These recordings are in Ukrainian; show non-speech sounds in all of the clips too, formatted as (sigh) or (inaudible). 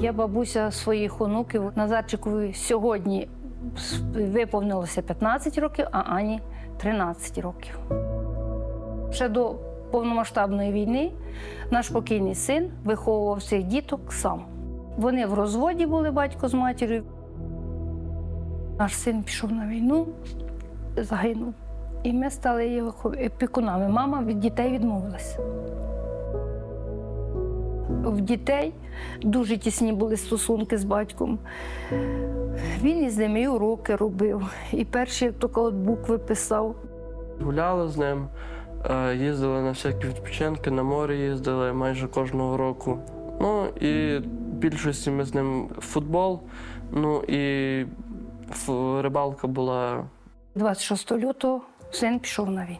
Я бабуся своїх онуків Назарчикові сьогодні виповнилося 15 років, а Ані 13 років. Ще до повномасштабної війни наш покійний син виховував цих діток сам. Вони в розводі були батько з матір'ю. Наш син пішов на війну, загинув. І ми стали його опікунами. Мама від дітей відмовилася. В дітей дуже тісні були стосунки з батьком. Він із ними і уроки робив, і перші тільки от букви писав. Гуляли з ним, е, їздили на всякі відпочинки, на море їздили майже кожного року. Ну і в більшості ми з ним футбол, ну і рибалка була 26 лютого син пішов на війну.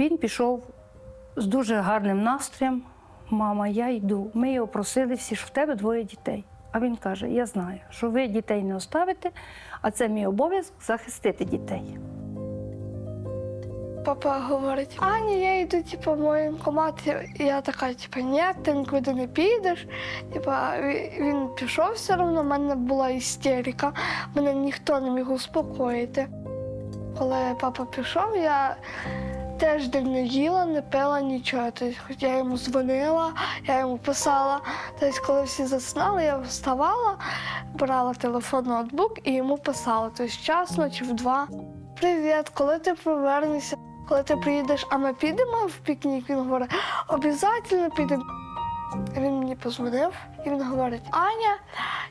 Він пішов з дуже гарним настроєм. Мама, я йду. Ми його просили всі, що в тебе двоє дітей. А він каже: Я знаю, що ви дітей не оставите, а це мій обов'язок захистити дітей. Папа говорить, Аня, я йду типу, в воєнкомат. Я така, типу, ні, ти нікуди не підеш. Типа, він пішов все одно, в мене була істерика, мене ніхто не міг успокоїти. Коли папа пішов, я теж день не їла, не пила нічого. Тобто, я йому дзвонила, я йому писала. Тобто, коли всі заснали, я вставала, брала телефон, ноутбук і йому писала. Тобто час ночі в два. Привіт, коли ти повернешся? Коли ти приїдеш, а ми підемо в пікнік, він говорить, обов'язково підемо. Він мені позвонив і він говорить: Аня,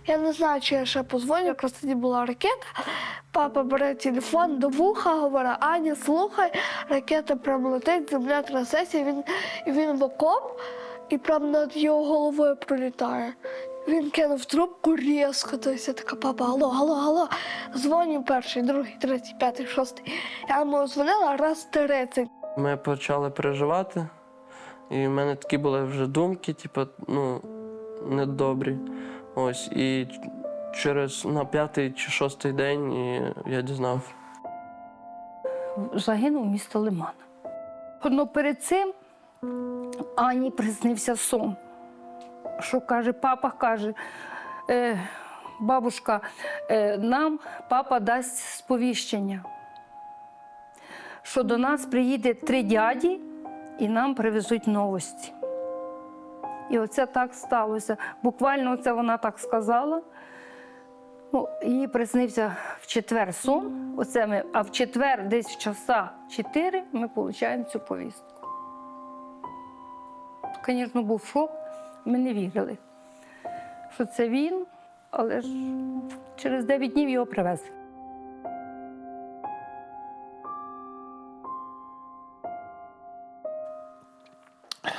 я не знаю, чи я ще позвоню, якраз тоді була ракета. Папа бере телефон до вуха, говорить, Аня, слухай, ракета прям летить, земля трясеться, і він, він в окоп, і прям над його головою пролітає. Він кинув трубку різко, то я така, папа, алло, алло, алло. Дзвоню перший, другий, третій, п'ятий, шостий. Я йому дзвонила раз 30. Ми почали переживати, і в мене такі були вже думки, типу, ну, недобрі. Ось. І через на п'ятий чи шостий день я дізнався. загинув місто Лиман. Ну, перед цим Ані приснився сон, що каже, папа каже, е, бабушка, е, нам папа дасть сповіщення, що до нас приїде три дяді і нам привезуть новості. І оце так сталося. Буквально це вона так сказала. Ну, їй приснився в четвер сон. Оце ми, а в четвер, десь в часа 4, ми отримуємо цю повістку. Звісно, був шок, ми не вірили, що це він, але ж через 9 днів його привезли.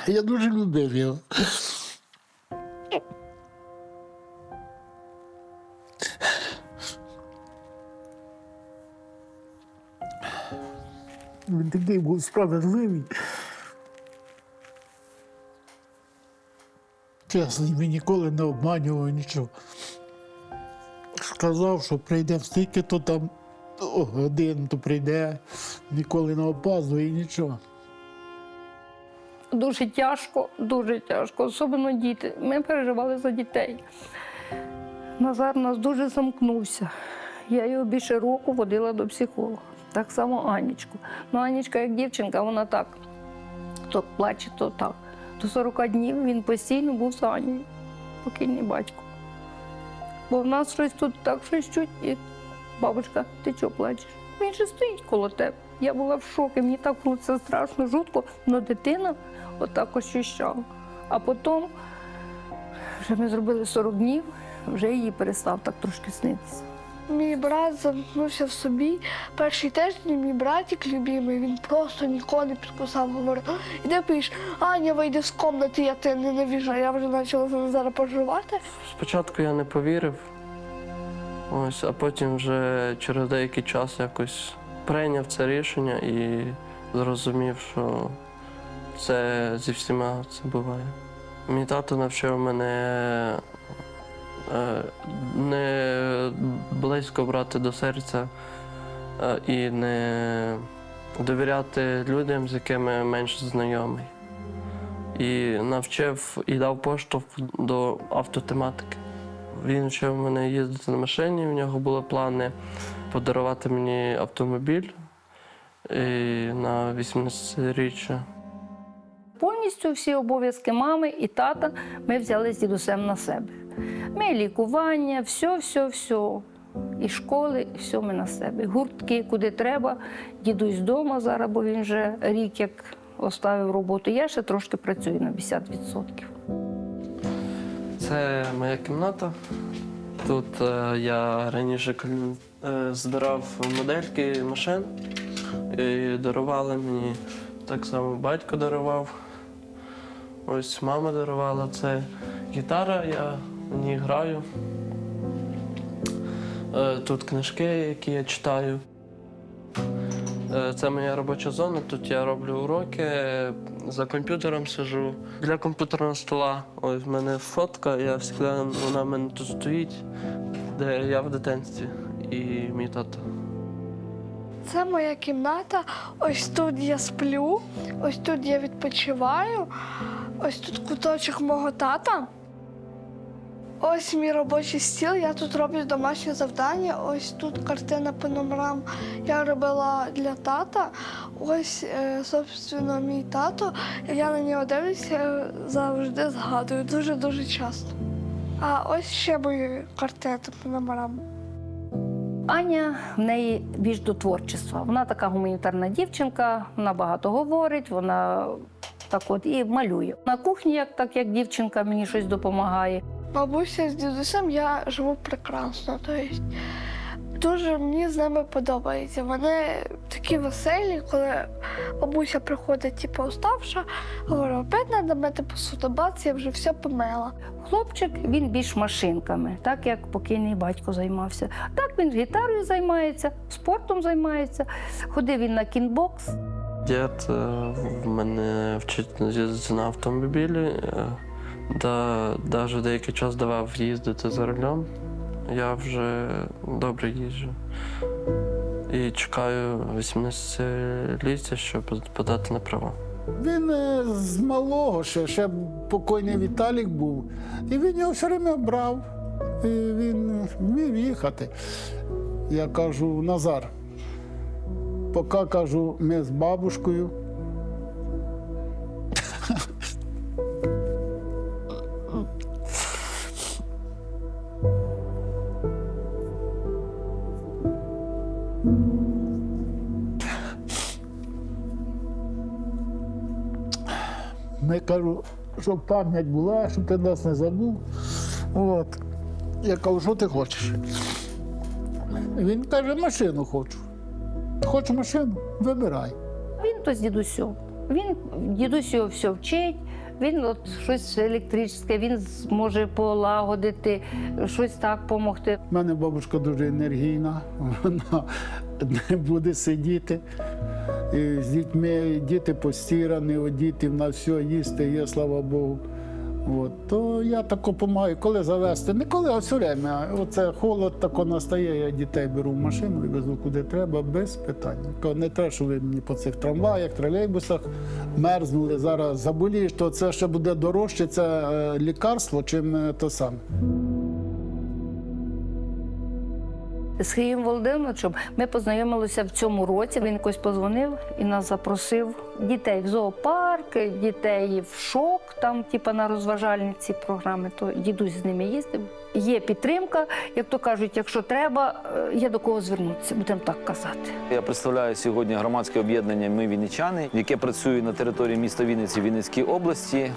Я дуже любив його. Він такий був справедливий. Чесний, він ніколи не обманював нічого. Сказав, що прийде стільки, то там годин, то прийде, ніколи не опаздує нічого. Дуже тяжко, дуже тяжко, особливо діти. Ми переживали за дітей. Назар у нас дуже замкнувся. Я його більше року водила до психолога. Так само Анічку. Ну, Анічка, як дівчинка, вона так. То плаче, то так. До 40 днів він постійно був з Анією, покійний батько. Бо в нас щось тут так щось чуть, і бабушка, ти чого плачеш? Він же стоїть коло тебе. Я була в шокі, мені так було це страшно жутко, але дитина отак ощущала. А потім вже ми зробили 40 днів, вже її перестав так трошки снитися. Мій брат замкнувся в собі. Перший тиждень мій братик любимий, він просто нікого не підкусав, говорив, іди пиш, Аня, вийди з кімнати, я тебе ненавижу. А Я вже почала за Назара переживати. Спочатку я не повірив, ось, а потім вже через деякий час якось прийняв це рішення і зрозумів, що це зі всіма це буває. Мій тато навчив мене е, не близько брати до серця е, і не довіряти людям, з якими менш знайомий. І навчив і дав поштовх до автотематики. Він вчив мене їздити на машині, в нього були плани подарувати мені автомобіль і на 18-річчя. Повністю всі обов'язки мами і тата ми взяли з дідусем на себе. Ми лікування, все, все, все. І школи, і все ми на себе. Гуртки, куди треба. Дідусь вдома зараз, бо він вже рік як оставив роботу. Я ще трошки працюю на 50%. Це моя кімната. Тут е, я раніше е, збирав модельки машин і дарували мені. Так само батько дарував. Ось мама дарувала. Це гітара, я на ній граю. Е, Тут книжки, які я читаю. Е, Це моя робоча зона. Тут я роблю уроки, за комп'ютером сижу. Для комп'ютерного стола. Ось в мене фотка, я завжди, вона в мене тут стоїть, де я в дитинстві і мій тато. Це моя кімната. Ось тут я сплю, ось тут я відпочиваю, ось тут куточок мого тата. Ось мій робочий стіл, я тут роблю домашнє завдання. Ось тут картина по номерам я робила для тата. Ось, е, собственно, мій тато. Я на нього дивлюся, завжди згадую, дуже-дуже часто. А ось ще мої картини по номерам. Аня в неї більш до творчества. Вона така гуманітарна дівчинка, вона багато говорить, вона так от і малює. На кухні, як так як дівчинка, мені щось допомагає. Бабуся з дідусем я живу прекрасно. Тобто дуже мені з ними подобається. Вони такі веселі, коли бабуся приходить, типу, уставша, говорю, опять треба мити посуду, бац, я вже все помила. Хлопчик він більш машинками, так як покійний батько займався. Так він гітарою займається, спортом займається. Ходив він на кінбокс. Дід е, в мене вчить їздити на автомобілі, да, навіть деякий час давав їздити за рулем. Я вже добре їжджу. І чекаю 18-ліття, щоб подати на права. Він е, з малого ще, ще покойний Віталік був. І він його все время брав. І він вмів їхати. Я кажу, Назар, поки кажу, ми з бабушкою. Кажу, щоб пам'ять була, щоб ти нас не забув. От. Я кажу, що ти хочеш? Він каже, машину хочу. Хочеш машину? Вибирай. Він то з дідусю. Він дідусь все вчить. Він от щось електричне, він зможе полагодити, щось так допомогти. У мене бабушка дуже енергійна, (laughs) вона не буде сидіти. З дітьми діти постірані, одіти, на все їсти є, слава Богу. От. То я тако допомагаю, коли завести, не коли, а все время. Оце холод тако настає, я дітей беру в машину і везу куди треба, без питань. Не треба, що ви мені по цих трамваях, тролейбусах мерзнули. Зараз заболієш, то це ще буде дорожче, це е, лікарство, чим е, то саме. З Сергієм Володимировичем ми познайомилися в цьому році. Він якось позвонив і нас запросив дітей в зоопарк, дітей в шок, там, типа на розважальні ці програми. То дідусь з ними їздив. Є підтримка, як то кажуть, якщо треба, е, є до кого звернутися, будемо так казати. Я представляю сьогодні громадське об'єднання Ми Вінничани, яке працює на території міста Вінниці Вінницькій області.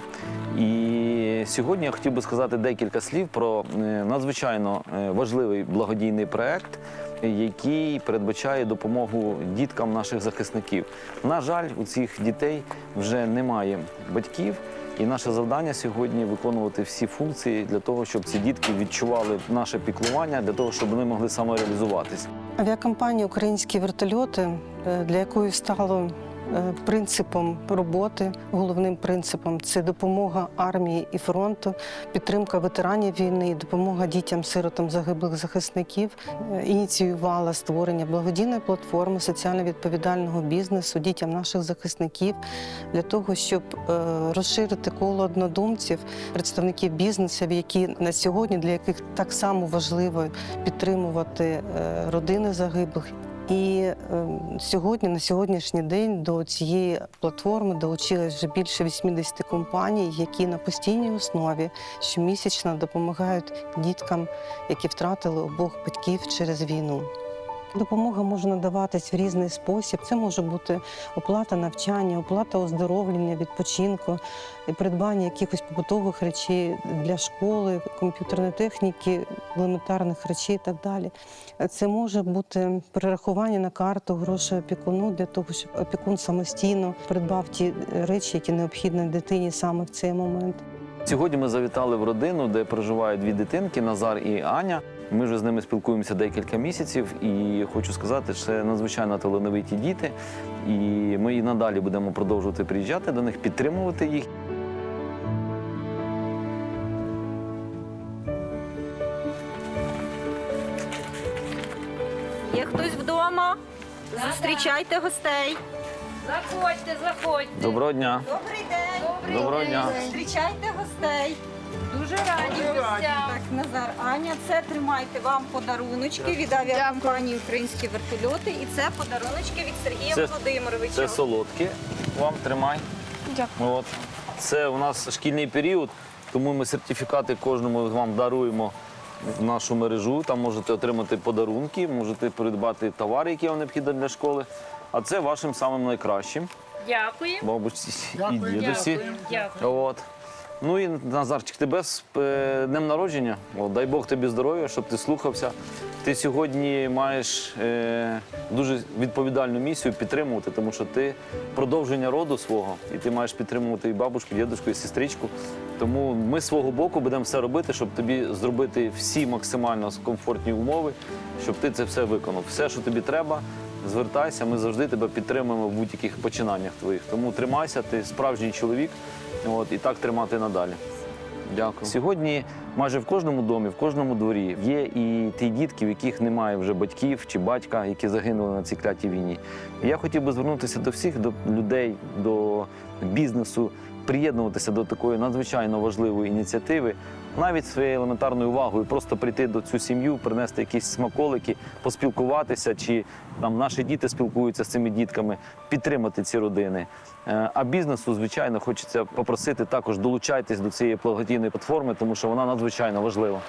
І сьогодні я хотів би сказати декілька слів про е, надзвичайно е, важливий благодійний проект, який передбачає допомогу діткам наших захисників. На жаль, у цих дітей вже немає батьків. І наше завдання сьогодні виконувати всі функції для того, щоб ці дітки відчували наше піклування, для того, щоб вони могли самореалізуватись. Авіакомпанія Українські вертольоти, е, для якої стало принципом роботи, головним принципом це допомога армії і фронту, підтримка ветеранів війни, допомога дітям-сиротам загиблих захисників. Е, Ініціювала створення благодійної платформи соціально відповідального бізнесу дітям наших захисників для того, щоб е, розширити коло однодумців, представників бізнесів, які на сьогодні для яких так само важливо підтримувати е, родини загиблих. І е, сьогодні, на сьогоднішній день, до цієї платформи долучилось вже більше 80 компаній, які на постійній основі щомісячно допомагають діткам, які втратили обох батьків через війну. Допомога може надаватись в різний спосіб. Це може бути оплата навчання, оплата оздоровлення, відпочинку, придбання якихось побутових речей для школи, комп'ютерної техніки, елементарних речей і так далі. Це може бути перерахування на карту грошей опікуну для того, щоб опікун самостійно придбав ті речі, які необхідні дитині саме в цей момент. Сьогодні ми завітали в родину, де проживають дві дитинки Назар і Аня. Ми вже з ними спілкуємося декілька місяців, і хочу сказати, що це надзвичайно талановиті діти. І ми і надалі будемо продовжувати приїжджати до них, підтримувати їх. Є хтось вдома? Зустрічайте гостей. Заходьте, заходьте. Доброго дня! Добрий день. Доброго дня! Зустрічайте гостей. Дуже раді гостям. Так, Назар, Аня, це тримайте вам подаруночки від авіакомпанії Українські вертольоти. І це подаруночки від Сергія Це- Володимировича. Це солодке. Вам тримай. Дякую. От. Це у нас шкільний період, тому ми сертифікати кожному вам даруємо в нашу мережу. Там можете отримати подарунки, можете придбати товари, які вам необхідні для школи. А це вашим самим найкращим. Дякую. Бабусі і Дякую. дідусі. Дякую. От. Ну і Назарчик, тебе з е, днем народження. От, дай Бог тобі здоров'я, щоб ти слухався. Ти сьогодні маєш е, дуже відповідальну місію підтримувати, тому що ти продовження роду свого, і ти маєш підтримувати і бабушку, і дідушку, і сестричку. Тому ми з свого боку будемо все робити, щоб тобі зробити всі максимально комфортні умови, щоб ти це все виконав. Все, що тобі треба, звертайся, ми завжди тебе підтримуємо в будь-яких починаннях твоїх. Тому тримайся, ти справжній чоловік. От, і так тримати надалі. Дякую. Сьогодні майже в кожному домі, в кожному дворі є і ті дітки, в яких немає вже батьків чи батька, які загинули на цій клятій війні. І я хотів би звернутися до всіх, до людей, до бізнесу, приєднуватися до такої надзвичайно важливої ініціативи, навіть своєю елементарною увагою, просто прийти до цю сім'ю, принести якісь смаколики, поспілкуватися, чи там наші діти спілкуються з цими дітками, підтримати ці родини. Е, А бізнесу, звичайно, хочеться попросити також долучайтесь до цієї благодійної платформи, тому що вона надзвичайно важлива.